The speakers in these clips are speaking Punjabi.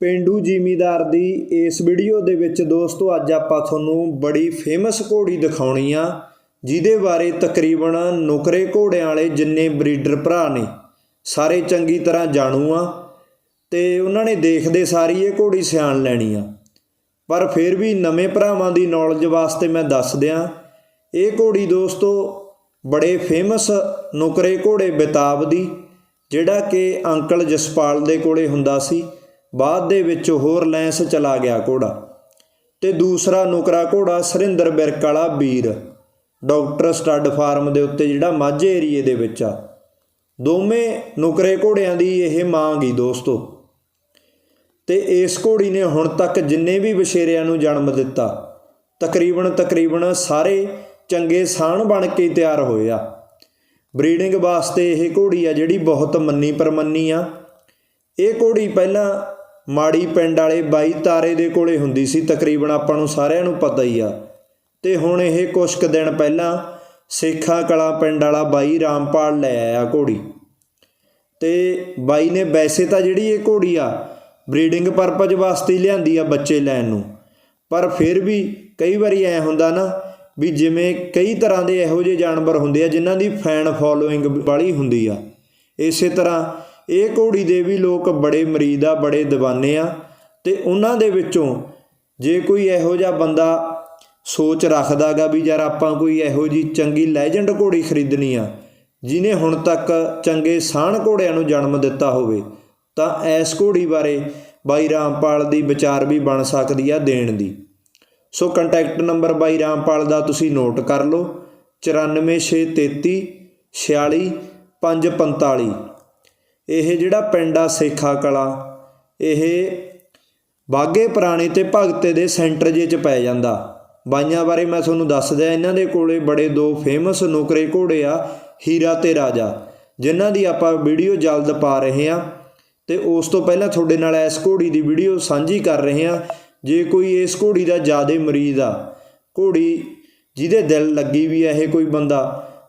ਪਿੰਡੂ ਜ਼ਿਮੀਦਾਰ ਦੀ ਇਸ ਵੀਡੀਓ ਦੇ ਵਿੱਚ ਦੋਸਤੋ ਅੱਜ ਆਪਾਂ ਤੁਹਾਨੂੰ ਬੜੀ ਫੇਮਸ ਘੋੜੀ ਦਿਖਾਉਣੀ ਆ, ਜਿਹਦੇ ਬਾਰੇ ਤਕਰੀਬਨ ਨੁਕਰੇ ਘੋੜਿਆਂ ਵਾਲੇ ਜਿੰਨੇ ਬਰੀਡਰ ਭਰਾ ਨੇ, ਸਾਰੇ ਚੰਗੀ ਤਰ੍ਹਾਂ ਜਾਣੂ ਆ ਤੇ ਉਹਨਾਂ ਨੇ ਦੇਖਦੇ ਸਾਰੀ ਇਹ ਘੋੜੀ ਸਿਆਣ ਲੈਣੀ ਆ। ਪਰ ਫਿਰ ਵੀ ਨਵੇਂ ਭਰਾਵਾਂ ਦੀ ਨੌਲੇਜ ਵਾਸਤੇ ਮੈਂ ਦੱਸ ਦਿਆਂ, ਇਹ ਘੋੜੀ ਦੋਸਤੋ ਬੜੇ ਫੇਮਸ ਨੁਕਰੇ ਘੋੜੇ ਬਿਤਾਬ ਦੀ, ਜਿਹੜਾ ਕਿ ਅੰਕਲ ਜਸਪਾਲ ਦੇ ਕੋਲੇ ਹੁੰਦਾ ਸੀ। ਬਾਅਦ ਦੇ ਵਿੱਚ ਹੋਰ ਲੈਂਸ ਚਲਾ ਗਿਆ ਘੋੜਾ ਤੇ ਦੂਸਰਾ ਨੁਕਰਾ ਘੋੜਾ ਸਰਿੰਦਰ ਬਿਰਕ ਵਾਲਾ ਵੀਰ ਡਾਕਟਰ ਸਟੱਡ ਫਾਰਮ ਦੇ ਉੱਤੇ ਜਿਹੜਾ ਮਾਝੇ ਏਰੀਏ ਦੇ ਵਿੱਚ ਆ। ਦੋਵੇਂ ਨੁਕਰੇ ਘੋੜਿਆਂ ਦੀ ਇਹ ਮਾਂ ਗਈ ਦੋਸਤੋ। ਤੇ ਇਸ ਘੋੜੀ ਨੇ ਹੁਣ ਤੱਕ ਜਿੰਨੇ ਵੀ ਵਛੇਰਿਆਂ ਨੂੰ ਜਨਮ ਦਿੱਤਾ, ਤਕਰੀਬਨ ਤਕਰੀਬਨ ਸਾਰੇ ਚੰਗੇ ਸਾਣ ਬਣ ਕੇ ਤਿਆਰ ਹੋਏ ਆ। ਬਰੀਡਿੰਗ ਵਾਸਤੇ ਇਹ ਘੋੜੀ ਆ ਜਿਹੜੀ ਬਹੁਤ ਮੰਨੀ ਪਰਮੰਨੀ ਆ। ਇਹ ਘੋੜੀ ਪਹਿਲਾਂ ਮਾੜੀ ਪਿੰਡ ਵਾਲੇ ਬਾਈ ਤਾਰੇ ਦੇ ਕੋਲੇ ਹੁੰਦੀ ਸੀ, ਤਕਰੀਬਨ ਆਪਾਂ ਨੂੰ ਸਾਰਿਆਂ ਨੂੰ ਪਤਾ ਹੀ ਆ। ਤੇ ਹੁਣ ਇਹ ਕੁਛ ਕੁ ਦਿਨ ਪਹਿਲਾਂ ਸੇਖਾ ਕਲਾ ਪਿੰਡ ਵਾਲਾ ਬਾਈ ਰਾਮਪਾਲ ਲੈ ਆਇਆ ਘੋੜੀ। ਤੇ ਬਾਈ ਨੇ ਵੈਸੇ ਤਾਂ ਜਿਹੜੀ ਇਹ ਘੋੜੀ ਆ, ਬਰੀਡਿੰਗ ਪਰਪਸ ਵਾਸਤੇ ਲਿਆਂਦੀ ਆ ਬੱਚੇ ਲੈਣ ਨੂੰ। ਪਰ ਫਿਰ ਵੀ ਕਈ ਵਾਰੀ ਐ ਹੁੰਦਾ ਨਾ ਵੀ ਜਿਵੇਂ ਕਈ ਤਰ੍ਹਾਂ ਦੇ ਇਹੋ ਜਿਹੇ ਜਾਨਵਰ ਹੁੰਦੇ ਆ, ਜਿਨ੍ਹਾਂ ਦੀ ਫੈਨ ਫੋਲੋਇੰਗ ਵਾਲੀ ਹੁੰਦੀ ਆ। ਇਸੇ ਤਰ੍ਹਾਂ ਇਹ ਘੋੜੀ ਦੇ ਵੀ ਲੋਕ ਬੜੇ ਮਰੀਦ ਆ, ਬੜੇ دیਵਾਨੇ ਆ ਤੇ ਉਹਨਾਂ ਦੇ ਵਿੱਚੋਂ ਜੇ ਕੋਈ ਇਹੋ ਜਿਹਾ ਬੰਦਾ ਸੋਚ ਰੱਖਦਾਗਾ ਵੀ ਯਾਰ ਆਪਾਂ ਕੋਈ ਇਹੋ ਜੀ ਚੰਗੀ ਲੈਜੈਂਡ ਘੋੜੀ ਖਰੀਦਣੀ ਆ ਜਿਨੇ ਹੁਣ ਤੱਕ ਚੰਗੇ ਸਾਣ ਘੋੜਿਆਂ ਨੂੰ ਜਨਮ ਦਿੱਤਾ ਹੋਵੇ, ਤਾਂ ਐਸ ਘੋੜੀ ਬਾਰੇ ਬਾਈ ਰਾਮਪਾਲ ਦੀ ਵਿਚਾਰ ਵੀ ਬਣ ਸਕਦੀ ਆ ਦੇਣ ਦੀ। ਸੋ ਕੰਟੈਕਟ ਨੰਬਰ ਬਾਈ ਰਾਮਪਾਲ ਦਾ ਤੁਸੀਂ ਨੋਟ ਕਰ ਲਓ 94633 46545 ਇਹ ਜਿਹੜਾ ਪਿੰਡ ਆ ਸੇਖਾ ਕਲਾ, ਇਹ ਬਾਗੇ ਪੁਰਾਣੇ ਤੇ ਭਗਤੇ ਦੇ ਸੈਂਟਰ ਜੇ ਚ ਪੈ ਜਾਂਦਾ। ਬਾਈਆਂ ਬਾਰੇ ਮੈਂ ਤੁਹਾਨੂੰ ਦੱਸ ਦਿਆਂ ਇਹਨਾਂ ਦੇ ਕੋਲੇ ਬੜੇ ਦੋ ਫੇਮਸ ਨੌਕਰੇ ਘੋੜੇ ਆ, ਹੀਰਾ ਤੇ ਰਾਜਾ, ਜਿਨ੍ਹਾਂ ਦੀ ਆਪਾਂ ਵੀਡੀਓ ਜਲਦ ਪਾ ਰਹੇ ਹਾਂ ਤੇ ਉਸ ਤੋਂ ਪਹਿਲਾਂ ਤੁਹਾਡੇ ਨਾਲ ਇਸ ਘੋੜੀ ਦੀ ਵੀਡੀਓ ਸਾਂਝੀ ਕਰ ਰਹੇ ਹਾਂ। ਜੇ ਕੋਈ ਇਸ ਘੋੜੀ ਦਾ ਜ਼ਿਆਦਾ ਮਰੀਜ਼ ਆ, ਘੋੜੀ ਜਿਹਦੇ ਦਿਲ ਲੱਗੀ ਵੀ ਆ ਇਹ ਕੋਈ ਬੰਦਾ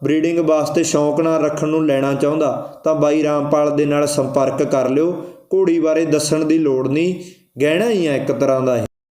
ਬਰੀਡਿੰਗ ਵਾਸਤੇ ਸ਼ੌਂਕ ਨਾਲ ਰੱਖਣ ਨੂੰ ਲੈਣਾ ਚਾਹੁੰਦਾ, ਤਾਂ ਬਾਈ ਰਾਮਪਾਲ ਦੇ ਨਾਲ ਸੰਪਰਕ ਕਰ ਲਿਓ। ਘੋੜੀ ਬਾਰੇ ਦੱਸਣ ਦੀ ਲੋੜ ਨਹੀਂ। ਗਹਿਣਾ ਹੀ ਆ ਇੱਕ ਤਰ੍ਹਾਂ ਦਾ ਇਹ।